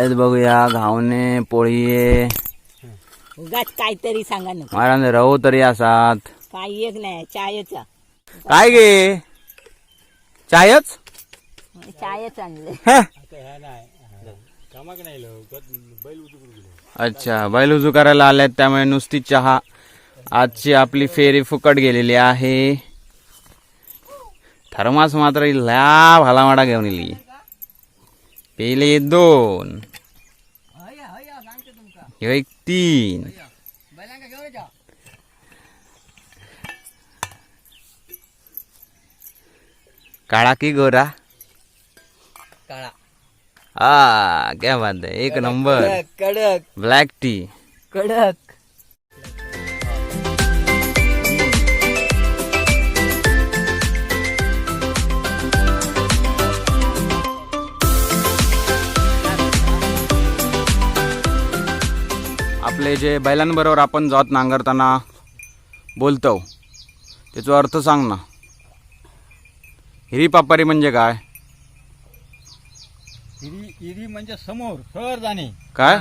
आज बघूया घावणे पोळी उगाच काहीतरी सांगा नको. मला राहू तरी असात. काही एक नाही चायचा. काय गे? चायच? चायच आणले? अच्छा बैल उजू करायला आल्यात त्यामुळे नुसती चहा. आजची आपली फेरी फुकट गेलेली आहे. थर्मास मात्र ल्या भालामाडा घेऊन येली पेले दोन ह्यो एक तीन काळा की गोरा काळा आ क्या बात है एक नंबर कडक ब्लॅक टी कडक आपले जे बैलांबरोबर आपण जात नांगरताना बोलतो त्याचा अर्थ सांग ना. हिरी पापारी म्हणजे काय? इरी इरी म्हणजे समोर सर जाणे. काय?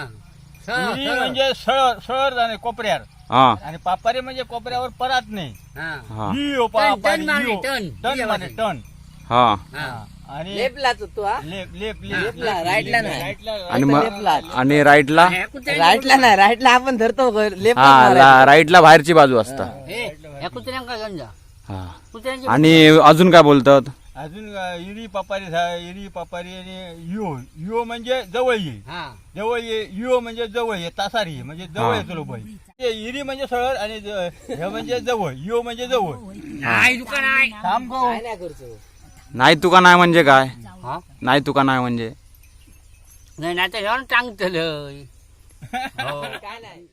म्हणजे सर सर जाणे कोपऱ्यावर. हा. आणि पापारी म्हणजे कोपऱ्यावर परत नाही. हा. पापारी मारणे. टन. टन मारणे, टन. हा. हा. आणि लेपलाच होतो हा. लेप लेप लेप लेपला, राईटला नाही. राईटला आणि लेफ्टला. मग आणि राईटला? राईटला नाही राईटला आपण धरतो लेफ्ट हा ला- राईटला बाहेरची बाजू असता या कुत्र्यांका घेऊन जा? हा. कुत्र्यांची आणि अजून काय बोलतात? अजून अ, इरी पापारी झा- इरी पापारी आणि यो. यो म्हणजे जवळ ये. हा. जवळ ये यो म्हणजे जवळ ये तासारी ये म्हणजे जवळ हा. येतो लोक ते इरी म्हणजे सरळ आणि ज- हे म्हणजे जवळ यो म्हणजे जवळ. नाही दुकान आहे. थांब नाही करतो नाही तुका नाही म्हणजे काय? हा? नाही तुका नाही म्हणजे? नाही नाही तर टांगतलं हो. काय नाही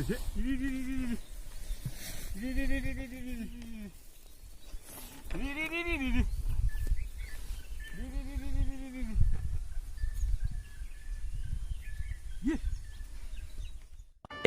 A few moments later. ऐकलं ए ए दिलप्याकडे पाडवा रुपये पंचवीस हजार ठीक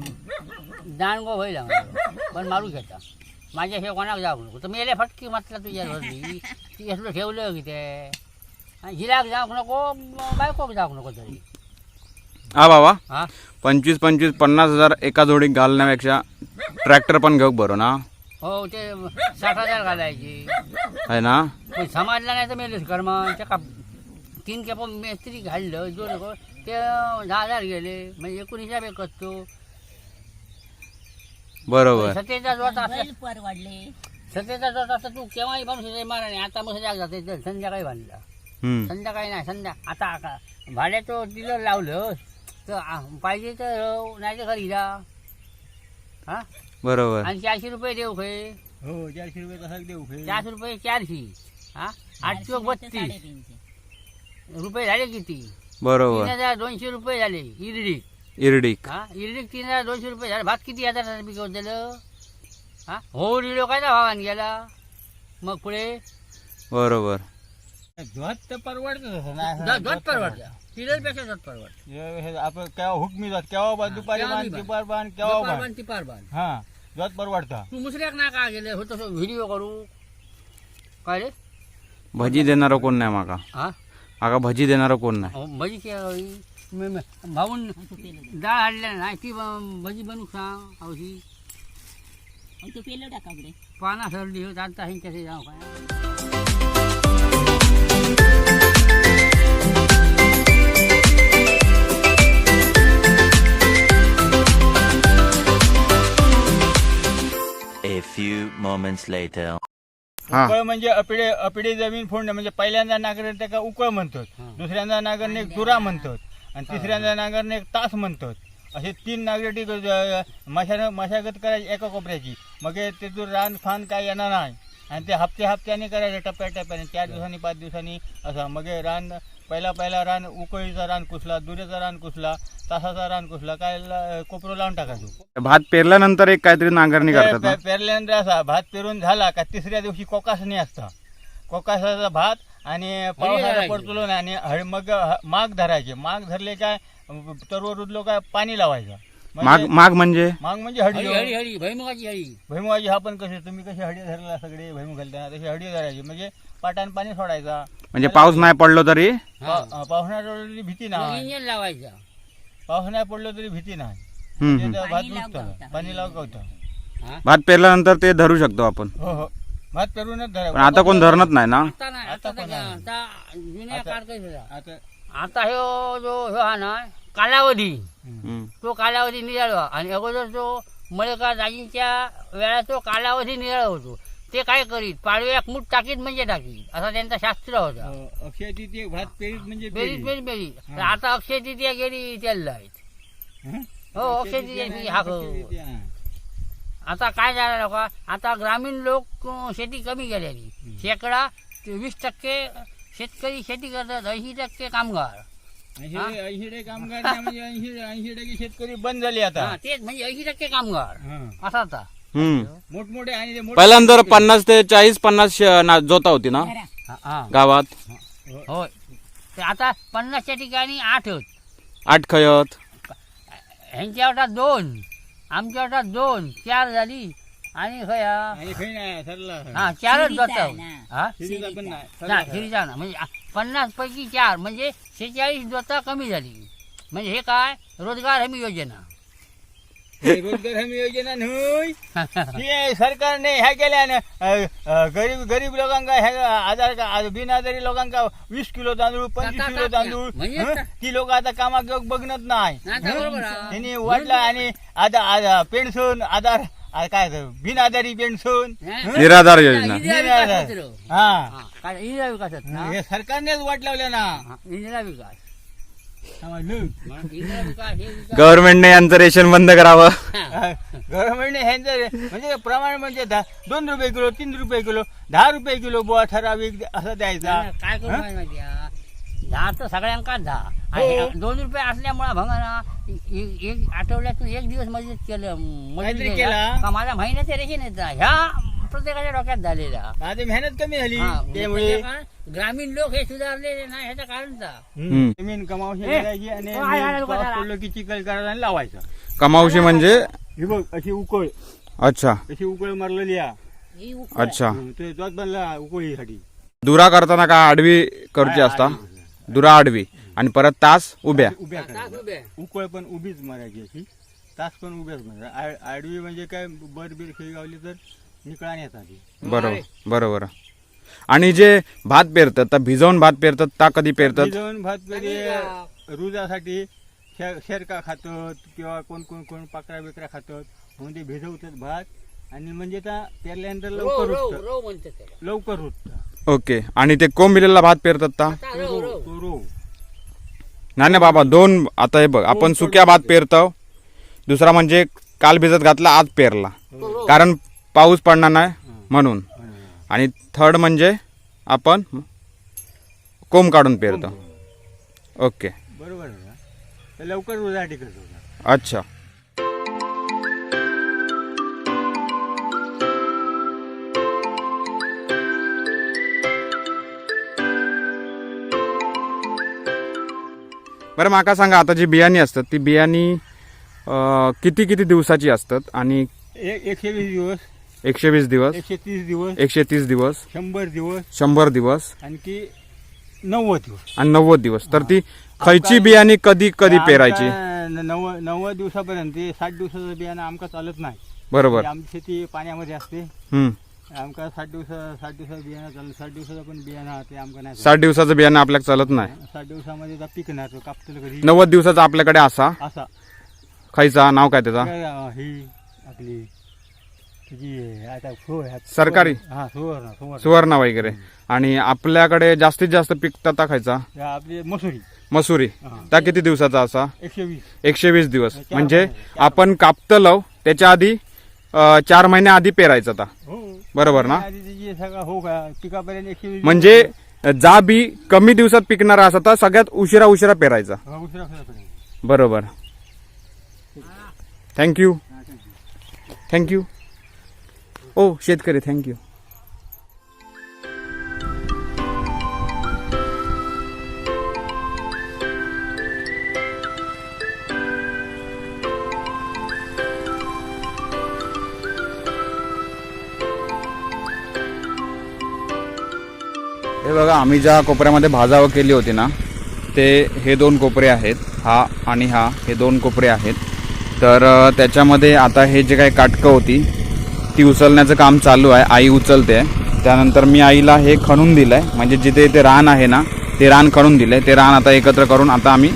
हा दान गो होईल. पण मारू घेता माझ्या हे कोणाक जाऊ नको. तर मेले फटकी म्हटलं तुझ्या घरली ती असलं ठेवलं की ते. आणि हिलाक जाऊ नको बायकोक जाऊ नको तरी. हा बाबा. हा? पंचवीस पंचवीस पन्नास हजार एका जोडीत घालण्यापेक्षा ट्रॅक्टर पण घेऊ बरं ना? हो ते साठ हजार घालायचे. आहे ना? पण समाजला नाही तर मेलेच कर्म. का तीन केप मेस्त्री घाललं जो नको ते दहा हजार गेले. म्हणजे एकूण हिसाब एक असतो. बरोबर. सत्तेचा जोत असला बैल परवडले जोत असला तू केव्हाही माणूस मारा नाही आता मग जाते. तर संध्याकाळी बांधला हम्म. संध्याकाळी नाही संध्या आता का भाड्याचं दिलं लावलं. तर आ- पाहिजे तर नाही तर घरी जा. हा? बरोबर. आणि चारशे रुपये देऊ खय हो चारशे रुपये तसाच देऊ फे. चारशे रुपये चारशे. हा? आठशे बत्तीस. रुपये झाले किती? तीन बरोबर हजार दोनशे रुपये झाले. इरडीक इरडिक. हा इरडीक तीन हजार दोनशे रुपये झाले. भात किती हजार पिकवत दिलं? हा? हो रिडो काय भावान गेला. मग पुढे? बरोबर. तर परवडत तसं पेक्षा हे- हे आपण केव्हा हुकमी जात? केव्हा बांध दुपारी बांध? बी दुपार बांध केव्हा बांध. हा परवडतं. तू मुसऱ्याक ना का गेले? होतो व्हिडिओ करू. काय रे? भजी देणारं कोण नाही माका हा? माका भजी देणारं कोण नाही. भजी के- म- म- भाऊन डाळ आणल्या नाही ती ब- भजी बनवू सांग अवशी तू पेलो टाका पुढे पाना सरली होत आता ह्यांच्याशी जाऊ काय? Moments later. हा. उकळ म्हणजे अपिडे अपिडे जमीन फोडणे म्हणजे पहिल्यांदा नांगरणे त्याका उकळ म्हणतात. दुसऱ्यांदा नांगरणे एक तुरा म्हणतात. आणि तिसऱ्यांदा नांगरणे एक तास म्हणतात. असे तीन नांगरटी मशान मशागत करायची एका कोपऱ्याची. मग तिथून रान फान काय येणार नाही. आणि ते हप्ते हप्त्याने करायचे टप्प्या टप्प्याने चार दिवसांनी पाच दिवसांनी असं. मग रान पहिला पहिला रान उकळीचा रान कुसला दुऱ्याचा रान कुसला तासाचा रान कुसला काय कोपरं लावून टाकायचो. भात पेरल्यानंतर एक काहीतरी नांगरणी करतात पेरल्यानंतर असा भात पेरून झाला का तिसऱ्या दिवशी कोकासणी असता. कोकासाचा भात आणि पावसाला धरायची. पडतो ना आणि हळ- मग माग धरायचे. माग धरले काय तरवर उरलो काय पाणी लावायचं. माग म्हणजे माग म्हणजे? माग म्हणजे हळी हळदी हळी हळी भैमुगाची हळी. भैमुगाची हा पण कसे तुम्ही कसे हळदी धरला सगळे भैमुग घालताना तशी हळदी धरायची. म्हणजे पाटान पाणी सोडायचा. म्हणजे पाऊस नाही पडलो तरी? पा- पावसाळ्यात भीती नाही. लावायचा. पाऊस नाही पडलो तरी भीती नाही. भात पाणी लाव नुसतं गवतं. पाणी लाव गवतं भात पेरल्यानंतर ते धरू शकतो आपण. हो हो. भात पेरूनच धरा पण आता कोण धरणत नाही ना आता नाही आता आता पण तर- नाही. आता जुन्या आता- काळ कसं होता? आता आता ह्यो जो ह्यो हा ना कालावधी हम्म. तो कालावधी निराळवा आणि अगोदर जो मळेका दाजींच्या वेळा तो कालावधी निराळ होतो ते काय करीत पाडवे एक मूठ टाकीत म्हणजे टाकीत असा त्यांचा शास्त्र होता अ, अक्षय तृतीय भात पेरीत म्हणजे बेरीज पेरी. बेरीज बेरीज हा. तर आता अक्षय तृतीया गेली त्याला आहेत हं? हो अक्षय तृतीया नाही, हा अक्षय तृतीया, हा. आता काय झालं का आता ग्रामीण लोक शेती कमी केल्यानी शेकडा वीस टक्के शेतकरी शेती करतात ऐंशी टक्के कामगार. ऐंशी? ऐंशी टक्के कामगार नाही म्हणजे ऐंशी ऐंशी टक्के शेतकरी बंद झाले आता. हा, तेच म्हणजे ऐंशी टक्के कामगार. हं. असा आता. हम्म. मोठमोठे आणि ते मोठे- पहिल्यांदा पन्नास ते चाळीस पन्नास श- ना- जोता होती ना? धरा. हा, हा. गावात? होय. ते आता पन्नासच्या ठिकाणी आठ होत. आठ खयत? ह्यांच्या दोन. आमच्या वाटात दोन चार झाली. आणि खया आणि काही नाही सरला. हा चारच शिरीचा जाता. आहे ना. हा? सिरीचा पण नाही. शिरीचा ना म्हणजे पन्नास पैकी चार म्हणजे शेहेचाळीस जोता कमी झाली. म्हणजे हे काय? रोजगार हमी योजना. हे रोजगार हमी योजना नाही हे सरकारने ह्या केल्या ना अ, अ, गरीब गरीब लोकांका आधार का आ- बिनआधारी लोकांका वीस किलो तांदूळ पंचवीस किलो. तांदूळ म्हणजे हं? आता- ती लोक आता कामाक बघणत नाही. त्यांनी वाटलं आणि आता पेन्शन आधार काय ते, बिनआधारी पेन्शन हं? निराधार योजना निराधार. हा हा, हे सरकारनेच वाट लावल्या ना हा, इंदिरा विकास गव्हर्नमेंटने यांचं रेशन बंद करावं. गव्हर्नमेंटने ह्यांचं म्हणजे प्रमाण म्हणजे दहा दोन रुपये किलो तीन रुपये किलो दहा रुपये किलो बुवा ठराविक असं द्यायचा काय करू हं? माहिती? दहा तर सगळ्यांकाच दहा आणि हो. दोन रुपये असल्यामुळे भंगाना एक एक आठवड्यातून एक दिवस मदत केलं मजुरी काहीतरी केलं, केला. का माझ्या महिन्याचे रेशन येत ह्या प्रत्येकाच्या डोक्यात झालेला आता मेहनत कमी झाली. हा, त्यामुळे प्रत्येका- ग्रामीण लोक हे सुधारलेले नाही ह्याचं कारणचा. हम्म. जमीन कमावशी ए, करायची आणि तो आहे, आहे, पाऊस बघा. पडलो की चिखल करायला आणि लावायचं. कमावशी म्हणजे? ही बघ अशी उकळ. अच्छा. अशी उकळ मारलेली ही उकळ. अच्छा. ते जोत बनला उकळीसाठी. दुरा करताना का आडवी करूची असता? दुरा आडवी. आणि परत तास उभ्या. उभ्या तास करायच्या. उभे. उकळ पण उभीच मारायची अशी. तास पण उभ्याच मारायच्या आ- आडवी म्हणजे काय बर बीर खेळ गावली तर निकळा. बरोबर बरोबर. आणि जे भात पेरतात तर भिजवून भात पेरतात ता कधी पेरतात? भिजवून भात रुजासाठी शे- शेरका खातात किंवा कोण कोण कोण पाकरा बिकरा खातात. म्हणून ते भिजवतात भात आणि म्हणजे त्या पेरल्यानंतर लवकर त्याला. लवकर ओके. आणि ते कोंबिलेला भात पेरतात ता? आता नाही नाही बाबा दोन आता हे बघ आपण सुक्या भात पेरतो. दुसरा म्हणजे काल भिजत घातला आज पेरला. कारण पाऊस पडणार नाही म्हणून. आणि थर्ड म्हणजे आपण कोंब काढून पेरतो. ओके. बरोबर आहे लवकर रुजासाठी करतो अच्छा. बरं माका सांगा आता जी बियाणी असतात ती बियाणी किती किती दिवसाची असतात आणि एक एकशे वीस दिवस एकशे वीस दिवस. एकशे तीस दिवस. एकशे तीस दिवस. शंभर दिवस. शंभर दिवस. आणखी नव्वद दिवस. आणि नव्वद दिवस. तर ती खयची बियाणी कधी कधी पेरायची? नव्वद नव्वद दिवसापर्यंत ते साठ दिवसाचं बियाणं आमका चालत नाही. बरोबर. आमची शेती पाण्यामध्ये असते. हम्म. आमका साठ दिवसा साठ दिवसाचं बियाणं चालत साठ दिवसाचं पण बियाणं ते आमका नाही. साठ दिवसाचं बियाणं आपल्याला चालत नाही. साठ दिवसामध्ये त्या पिकणार तो कापतील कधी नव्वद दिवसाचा आपल्याकडे असा असा खायचा? नाव काय त्याचा? काय, अं, ही आपली जी आता सु- सरकारी? हा सुवर्ण सुवर्ण. सुवर्णा वगैरे. आणि आपल्याकडे जास्तीत जास्त पीक तता खायचा? या आपली मसुरी. मसुरी. हा. त्या किती दिवसाचा असा? एकशे वीस. एकशे वीस दिवस. चार म्हणजे महिने, चार आपण कापतलो त्याच्या आधी अं, चार महिन्या आधी पेरायचं आता. हो. बरोबर ना? आधी त्याची सगळं हो का पिकापर्यंत एकशे वीस म्हणजे जा बी कमी दिवसात पिकणारा असा तर सगळ्यात उशिरा उशिरा पेरायचा. हा, उशिरा उशिरा पर्यंत. बरोबर. थँक्यू थँक्यू ओ शेतकरी थँक्यू हे बघा आम्ही ज्या कोपऱ्यामध्ये भाजावं केली होती ना ते हे दोन कोपरे आहेत हा आणि हा हे दोन कोपरे आहेत. तर त्याच्यामध्ये आता हे जे काही काटकं होती ती उचलण्याचं काम चालू आहे. आई उचलते. आहे त्यानंतर मी आईला हे खणून दिलं आहे म्हणजे जिथे ते रान आहे ना ते रान खणून दिलं आहे ते रान आता एकत्र करून आता आम्ही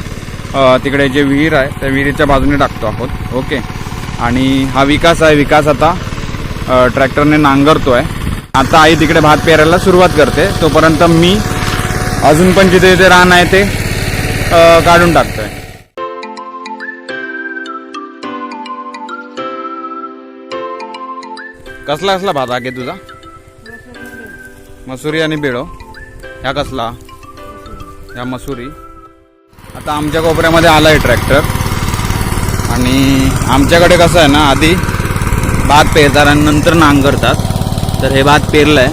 तिकडे जे विहीर आहे त्या विहिरीच्या बाजूने टाकतो आहोत. ओके? आणि हा विकास आहे. विकास आता ट्रॅक्टरने नांगरतो आहे आता आई तिकडे भात पेरायला सुरुवात करते. तोपर्यंत मी अजून पण जिथे जिथे रान आहे ते काढून टाकतो आहे कसला कसला भात आगे तुझा? मसुरी आणि बेळो हो. ह्या कसला? ह्या मसुरी. आता आमच्या कोपऱ्यामध्ये आला आहे ट्रॅक्टर. आणि आमच्याकडे कसं आहे ना आधी भात पेरतात आणि नंतर नांगरतात. तर हे भात पेरलंय.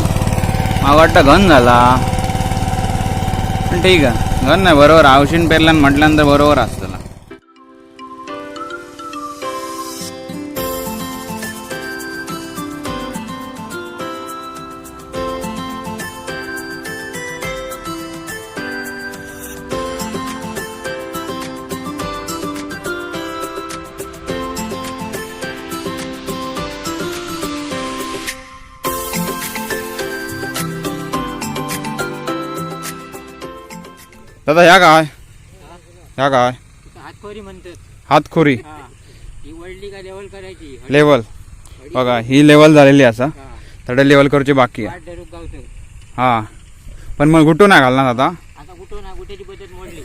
मला वाटतं घन झाला. पण ठीक आहे. घन नाही बरोबर. आवशीन पेरल्यान म्हटल्यानंतर बरोबर असतं. दादा ह्या काय ह्या काय हातखोरी म्हणतात. हातखोरी. हा. ही का लेवल करायची? लेवल बघा ही लेवल झालेली असा. थोडं लेवल करूची बाकी आहे. वाट धरूक गावतं. हा. पण मग गुटू नाही घालणार आता आता कुठं ना मोडली.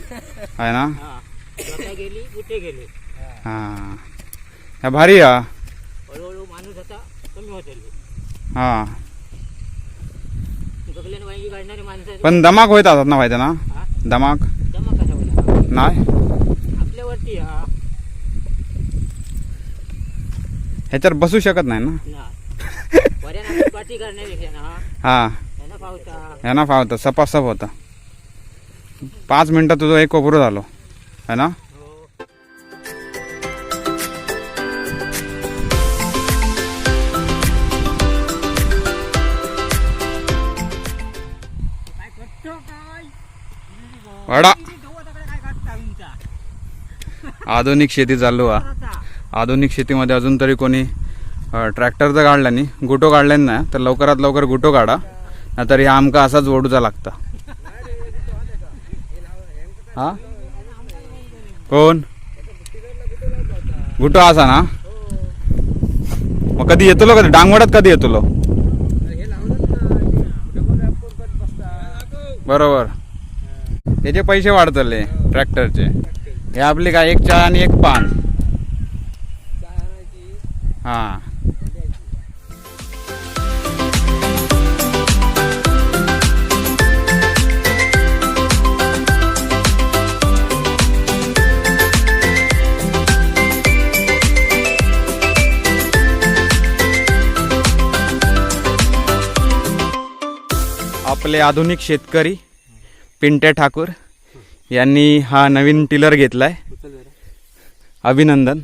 आहे ना? हा. स्वतः गेली गुटे गेले. हा. ह्या भारी हा हळूहळू माणूस आता कमी होत हा. बघल्याने वांगी काढणारे माणसं आहेत. पण दमाक होत असतात ना माहिती ना हा? दमाक? नाही आपल्यावरती हा. ह्याच्यावर बसू शकत नाही ना? हा हा. ह्याना फावतं सपासप होता. पाच मिनिटात तुझं एक कोपरू झालो. है ना? वाडा. आधुनिक शेती चालू हा आधुनिक शेतीमध्ये अजून तरी कोणी ट्रॅक्टरचं ट्रॅक्टर तर काढला नाही गुटो काढले नाही तर लवकरात लवकर गुटो काढा नाहीतर ह्या आमका असाच ओढूचा लागता. हा? कोण? गुटो असा ना? मग कधी येतो कधी? डांगवडात कधी येतो बरोबर. त्याचे पैसे वाढतले ट्रॅक्टरचे. हे आपली काय एक चहा आणि एक पान. हा. आपले आधुनिक शेतकरी पिंट्या ठाकूर यांनी हा नवीन टिलर घेतलाय. अभिनंदन.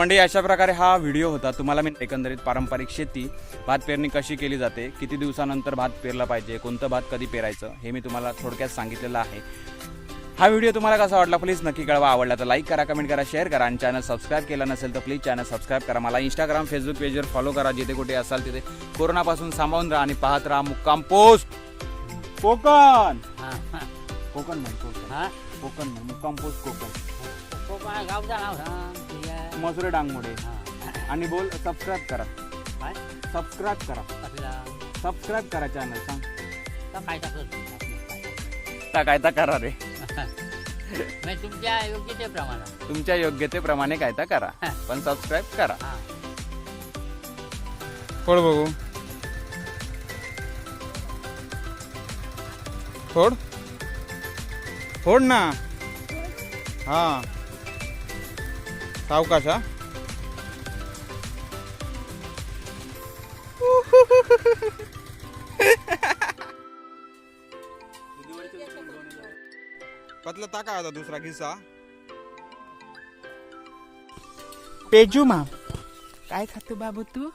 मंडळी अशा प्रकारे हा व्हिडिओ होता. तुम्हाला मी एकंदरीत पारंपरिक शेती भात पेरणी कशी केली जाते किती दिवसानंतर भात पेरला पाहिजे कोणतं भात कधी पेरायचं हे मी तुम्हाला थोडक्यात सांगितलेलं आहे. हा व्हिडिओ तुम्हाला कसा वाटला प्लीज नक्की कळवा. आवडला तर लाईक करा कमेंट करा शेअर करा आणि चॅनल सबस्क्राईब केला नसेल तर प्लीज चॅनल सबस्क्राईब करा. मला इंस्टाग्राम फेसबुक पेजवर फॉलो करा. जिथे कुठे असाल तिथे कोरोनापासून सांभाळून राहा आणि पाहत राहा मुक्काम पोस्ट कोकण! कोकण म्हण कोकण. हा? कोकण म्हण मुक्काम पोस्ट कोकण. कोकणा गावचं नाव सांग तुझ्या मसुरे डांगमोडे. हा. आणि बोल सबस्क्राईब करा. काय? सबस्क्राईब करा. कसला सबस्क्राईब करा चॅनल सांग. तर काय ता काय ता करा रे. म्हणजे तुमच्या योग्यतेप्रमाणे तुमच्या योग्यतेप्रमाणे काय ता करा. पण सबस्क्राईब करा. हा. फोड बघू. फोड? फोड ना. हा. सावकाश हा. पतला टाका आता दुसरा किस्सा पेजू मा काय खातो बाबू तू?